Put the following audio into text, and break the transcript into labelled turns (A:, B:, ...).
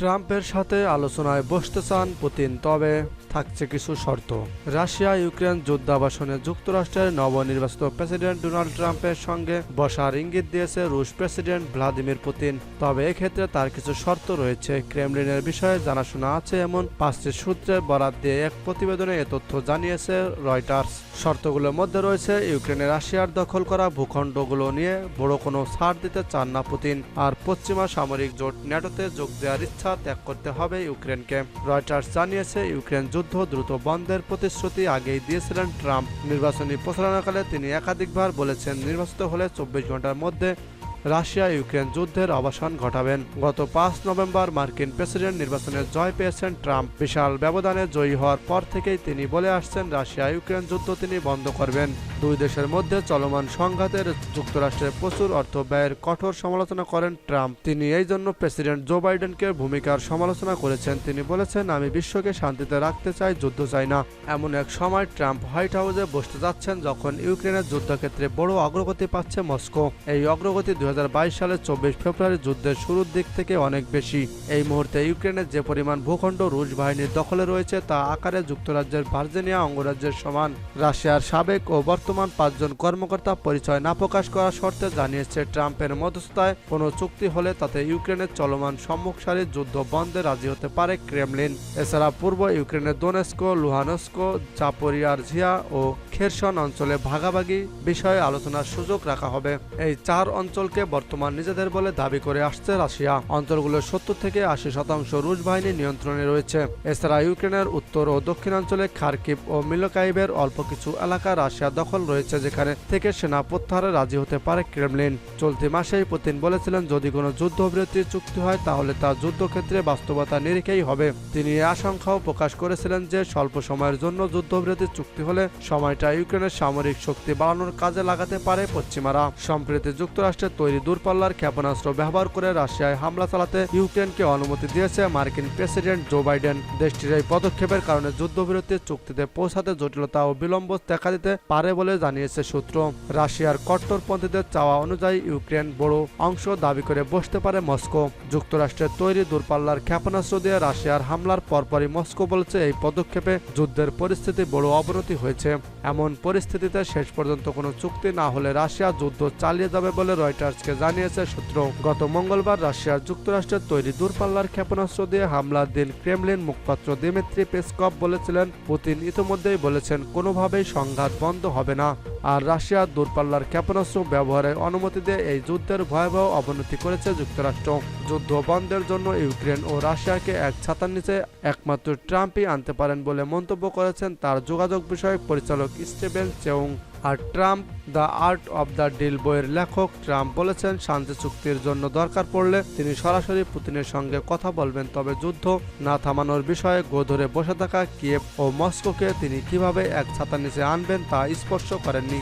A: ট্রাম্পের সাথে আলোচনায় বসতে চান পুতিন, তবে থাকছে কিছু শর্ত। রাশিয়া, ইউক্রেন যুদ্ধাবাসনে যুক্তরাষ্ট্রের নবনির্বাচিত প্রেসিডেন্ট ডোনাল্ড ট্রাম্পের সঙ্গে বসার ইঙ্গিত দিয়েছে রুশ প্রেসিডেন্ট ভ্লাদিমির পুতিন, তবে এক্ষেত্রে তার কিছু শর্ত রয়েছে। ক্রেমলিনের বিষয়ে জানাশোনা আছে এমন পাঁচটি সূত্রের বরাত দিয়ে এক প্রতিবেদনে এ তথ্য জানিয়েছে রয়টার্স। শর্তগুলোর মধ্যে রয়েছে, ইউক্রেনে রাশিয়ার দখল করা ভূখণ্ডগুলো নিয়ে বড় কোনো ছাড় দিতে চান না পুতিন, আর পশ্চিমা সামরিক জোট ন্যাটোতে যোগ দেওয়ার ইচ্ছা ত্যাগ করতে হবে ইউক্রেনকে। রয়টার্স জানিয়েছে, ইউক্রেন যুদ্ধ দ্রুত বন্ধের প্রতিশ্রুতি আগেই দিয়েছিলেন ট্রাম্প। নির্বাচনী প্রচারণাকালে তিনি একাধিকবার বলেছেন, নির্বাচিত হলে চব্বিশ ঘণ্টার মধ্যে রাশিয়া, ইউক্রেন যুদ্ধের অবসান ঘটাবেন। গত পাঁচ নভেম্বর মার্কিন প্রেসিডেন্ট নির্বাচনে জয় পেয়েছেন ট্রাম্প। বিশাল ব্যবধানে জয়ী হওয়ার পর থেকেই তিনি বলে আসছেন, রাশিয়া, ইউক্রেন যুদ্ধ তিনি বন্ধ করবেন। দুই দেশের মধ্যে চলমান সংঘাতের যুক্তরাষ্ট্রের প্রচুর অর্থ ব্যয়ের কঠোর সমালোচনা করেন ট্রাম্প। তিনি এই জন্য প্রেসিডেন্ট জো বাইডেনকে ভূমিকার সমালোচনা করেছেন। তিনি বলেছেন, আমি বিশ্বকে শান্তিতে রাখতে চাই, যুদ্ধ চাই না। এমন এক সময় ট্রাম্প হোয়াইট হাউসে বসতে যাচ্ছেন, যখন ইউক্রেনের যুদ্ধক্ষেত্রে বড় অগ্রগতি পাচ্ছে মস্কো। এই অগ্রগতি দুই সালের চব্বিশ ফেব্রুয়ারি যুদ্ধের শুরুর দিক থেকে অনেক বেশি। এই মুহূর্তে ইউক্রেনের যে পরিমাণ ভূখণ্ড রুশ বাহিনীর দখলে রয়েছে, তা আকারে যুক্তরাজ্যের ভার্জিনিয়া অঙ্গরাজ্যের সমান। রাশিয়ার সাবেক ও বর্তমান পাঁচজন কর্মকর্তা পরিচয় না প্রকাশ করার শর্তে জানিয়েছে ট্রাম্পের মধ্যস্থতায় কোনো চুক্তি হলে তাতে ইউক্রেনের চলমান সম্মুখসারির যুদ্ধ বন্ধে রাজি হতে পারে ক্রেমলিন। এছাড়া পূর্ব ইউক্রেনের দোনেস্কো, লুহানস্কো চাপরিয়ার ঝিয়া ও খেরসন অঞ্চলে ভাগাভাগি বিষয়ে আলোচনার সুযোগ রাখা হবে। এই চার অঞ্চলকে বর্তমান নিজেদের বলে দাবি করে আসছে রাশিয়া। অঞ্চলগুলোর সত্তর থেকে আশি শতাংশ রুশ বাহিনীর নিয়ন্ত্রণে রয়েছে। এছাড়া ইউক্রেনের উত্তর ও দক্ষিণাঞ্চলে খার্কিভ ও মিলোকাইবের অল্প কিছু এলাকা রাশিয়া দখল রয়েছে, যেখানে থেকে সেনা প্রত্যাহারে রাজি হতে পারে ক্রেমলিন। চলতি মাসেই পুতিন বলেছিলেন, যদি কোনো যুদ্ধবিরতির চুক্তি হয়, তাহলে তা যুদ্ধক্ষেত্রে বাস্তবতা নিরিখেই হবে। তিনি আশঙ্কাও প্রকাশ করেছিলেন যে, স্বল্প সময়ের জন্য যুদ্ধবিরতির চুক্তি হলে সময়টা ইউক্রেনের সামরিক শক্তি বাড়ানোর কাজে লাগাতে পারে পশ্চিমারা। সম্প্রতি যুক্তরাষ্ট্রের তৈরি দূরপাল্লার ক্ষেপণাস্ত্র ব্যবহার করে রাশিয়ায় হামলা চালাতে ইউক্রেনকে অনুমতি দিয়েছে মার্কিন প্রেসিডেন্ট জো বাইডেন। দেশটির এই পদক্ষেপের কারণে যুদ্ধবিরতির চুক্তিতে পৌঁছাতে জটিলতা ও বিলম্ব দেখা দিতে পারে বলে জানিয়েছে সূত্র। রাশিয়ার কট্টরপন্থীদের চাওয়া অনুযায়ী ইউক্রেন বড় অংশ দাবি করে বসতে পারে মস্কো। যুক্তরাষ্ট্রের তৈরি দূরপাল্লার ক্ষেপণাস্ত্র দিয়ে রাশিয়ার হামলার পরপরই মস্কো বলছে এই পদক্ষেপে যুদ্ধের পরিস্থিতি বড় অবনতি হয়েছে। এমন পরিস্থিতিতে শেষ পর্যন্ত কোনো চুক্তি না হলে রাশিয়া যুদ্ধ চালিয়ে যাবে বলে রয়টার্সকে জানিয়েছে সূত্র। গত মঙ্গলবার রাশিয়ার যুক্তরাষ্ট্রের তৈরি দূরপাল্লার ক্ষেপণাস্ত্র দিয়ে হামলার দিন ক্রেমলিন মুখপাত্র দিমিত্রি পেসকপ বলেছিলেন, পুতিন ইতিমধ্যেই বলেছেন কোনোভাবেই সংঘাত বন্ধ হবে না। আর রাশিয়ার দূরপাল্লার ক্ষেপণাস্ত্র ব্যবহারের অনুমতি দিয়ে এই যুদ্ধের ভয়াবহ অবনতি করেছে যুক্তরাষ্ট্র। যুদ্ধ বন্ধের জন্য ইউক্রেন ও রাশিয়াকে এক ছাতার নিচে একমাত্র ট্রাম্পই আনতে পারেন বলে মন্তব্য করেছেন তার যোগাযোগ বিষয়ক পরিচালক Steven Cheung. R Trump, the art of the deal বইয়ের লেখক ট্রাম্প বলেছেন, শান্তি চুক্তির জন্য দরকার পড়লে তিনি সরাসরি পুতিনের সঙ্গে কথা বলবেন, তবে যুদ্ধ না থামানোর বিষয়ে গো ধরে বসে থাকা কিয়েভ ও মস্কোকে তিনি কীভাবে এক ছাতার নিচে আনবেন তা স্পর্শ করেননি।